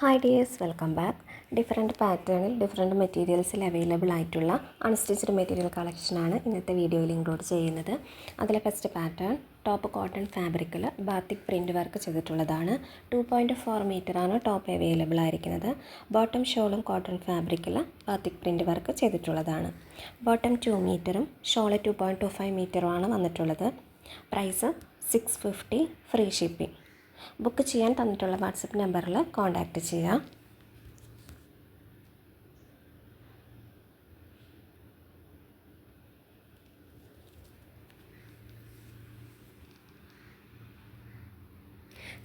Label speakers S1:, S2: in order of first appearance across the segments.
S1: Hi dears welcome back different പാറ്റേണിൽ different മെറ്റീരിയൽസിൽ available ആയിട്ടുള്ള അൺസ്റ്റിച്ച്ഡ് മെറ്റീരിയൽ കളക്ഷനാണ് ഇന്നത്തെ വീഡിയോയിൽ ഇൻക്ലൂഡ് ചെയ്യുന്നത്. അതിലെ ഫസ്റ്റ് പാറ്റേൺ ടോപ്പ് കോട്ടൺ ഫാബ്രിക്കിൽ ബാത്തിക് പ്രിന്റ് വർക്ക് ചെയ്തിട്ടുള്ളതാണ്. ടു പോയിന്റ് ഫോർ മീറ്ററാണ് ടോപ്പ് അവൈലബിൾ ആയിരിക്കുന്നത്. ബോട്ടം ഷോളും കോട്ടൺ ഫാബ്രിക്കിൽ ബാത്തിക് പ്രിന്റ് വർക്ക് ചെയ്തിട്ടുള്ളതാണ്. ബോട്ടം ടു മീറ്ററും shawl two point two five മീറ്ററുമാണ് വന്നിട്ടുള്ളത്. Price six fifty free shipping book ചെയ്യാൻ തന്നിട്ടുള്ള വാട്സപ്പ് നമ്പറിൽ കോൺടാക്റ്റ് ചെയ്യാം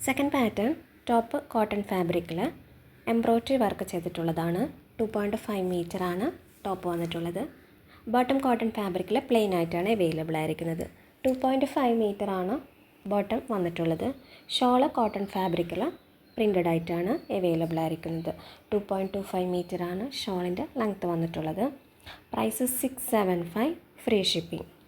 S1: സെക്കൻഡ് പാറ്റേൺ ടോപ്പ് കോട്ടൺ ഫാബ്രിക്കിൽ എംബ്രോയ്ഡറി വർക്ക് ചെയ്തിട്ടുള്ളതാണ്. ടു പോയിന്റ് ഫൈവ് മീറ്ററാണ് ടോപ്പ് വന്നിട്ടുള്ളത്. ബോട്ടം കോട്ടൺ ഫാബ്രിക്കിൽ പ്ലെയിൻ ആയിട്ടാണ് അവൈലബിൾ ആയിരിക്കുന്നത്. ടു പോയിന്റ് ഫൈവ് മീറ്ററാണ് ബോട്ടം വന്നിട്ടുള്ളത്. ഷോള കോട്ടൺ ഫാബ്രിക്കിൽ പ്രിന്റഡ് ആയിട്ടാണ് അവൈലബിൾ ആയിരിക്കുന്നത്. ടു പോയിന്റ് ടു ഫൈവ് മീറ്ററാണ് ഷോളിന്റെ ലെങ്ത്ത് വന്നിട്ടുള്ളത്. Price six seven five free shipping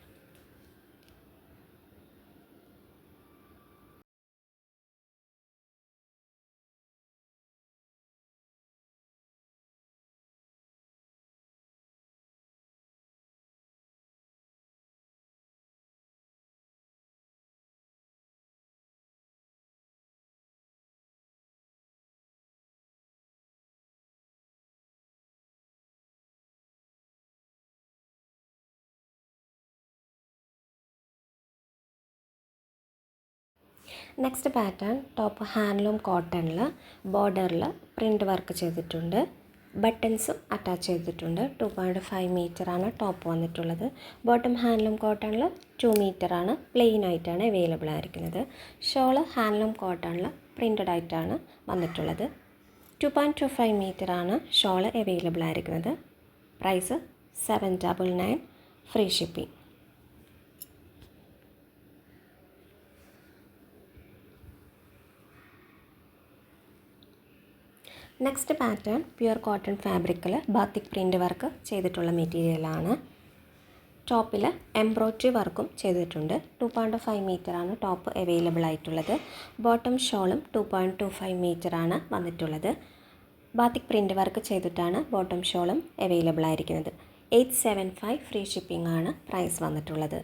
S1: next pattern top handloom കോട്ടണിൽ ബോർഡറിൽ പ്രിന്റ് വർക്ക് ചെയ്തിട്ടുണ്ട്. ബട്ടൺസും അറ്റാച്ച് ചെയ്തിട്ടുണ്ട്. ടു പോയിന്റ് ഫൈവ് മീറ്ററാണ് ടോപ്പ് വന്നിട്ടുള്ളത്. ബോട്ടം ഹാൻഡ്ലൂം കോട്ടണിൽ ടു മീറ്ററാണ് പ്ലെയിൻ ആയിട്ടാണ് അവൈലബിൾ ആയിരിക്കുന്നത്. ഷോൾ ഹാൻഡ്ലൂം കോട്ടണിൽ പ്രിന്റഡ് ആയിട്ടാണ് വന്നിട്ടുള്ളത്. ടു പോയിന്റ് ടു ഫൈവ് മീറ്ററാണ് ഷോൾ അവൈലബിൾ ആയിരിക്കുന്നത്. Price seven double nine free shipping next pattern pure cotton ഫാബ്രിക്കിൽ ബാത്തിക് പ്രിന്റ് വർക്ക് ചെയ്തിട്ടുള്ള മെറ്റീരിയലാണ് ടോപ്പിൽ എംബ്രോയ്ഡറി വർക്കും ചെയ്തിട്ടുണ്ട്. ടു പോയിന്റ് ഫൈവ് മീറ്ററാണ് ടോപ്പ് അവൈലബിൾ ആയിട്ടുള്ളത്. ബോട്ടം ഷോളും ടു പോയിന്റ് ടു ഫൈവ് മീറ്ററാണ് വന്നിട്ടുള്ളത്. ബാത്തിക് പ്രിന്റ് വർക്ക് ചെയ്തിട്ടാണ് ബോട്ടം ഷോളും അവൈലബിൾ ആയിരിക്കുന്നത്. Eight seven five free shipping ആണ് പ്രൈസ് വന്നിട്ടുള്ളത്.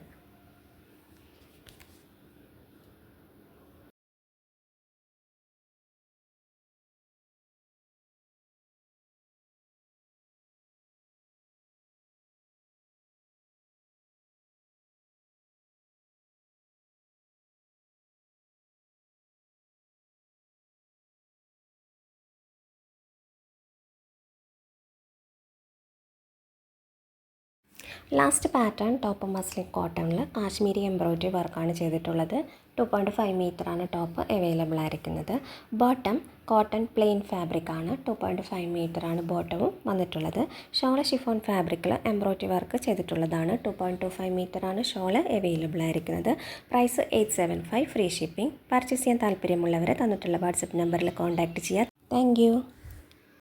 S1: ലാസ്റ്റ് പാറ്റേൺ ടോപ്പ് മസ്ലിൻ കോട്ടണിൽ കാശ്മീരി എംബ്രോയ്ഡറി വർക്കാണ് ചെയ്തിട്ടുള്ളത്. ടു പോയിന്റ് ഫൈവ് മീറ്ററാണ് ടോപ്പ് അവൈലബിൾ ആയിരിക്കുന്നത്. ബോട്ടം കോട്ടൺ പ്ലെയിൻ ഫാബ്രിക് ആണ്. ടു പോയിന്റ് ഫൈവ് മീറ്ററാണ് ബോട്ടവും വന്നിട്ടുള്ളത്. ഷോൾ ഷിഫോൺ ഫാബ്രിക്കിൽ എംബ്രോയ്ഡറി വർക്ക് ചെയ്തിട്ടുള്ളതാണ്. ടു പോയിന്റ് ടു ഫൈവ് മീറ്ററാണ് ഷോൾ അവൈലബിൾ ആയിരിക്കുന്നത്. Price eight seven five free shipping purchase ചെയ്യാൻ താല്പര്യമുള്ളവരെ തന്നിട്ടുള്ള വാട്സപ്പ് നമ്പറിൽ കോൺടാക്റ്റ് ചെയ്യാം. താങ്ക്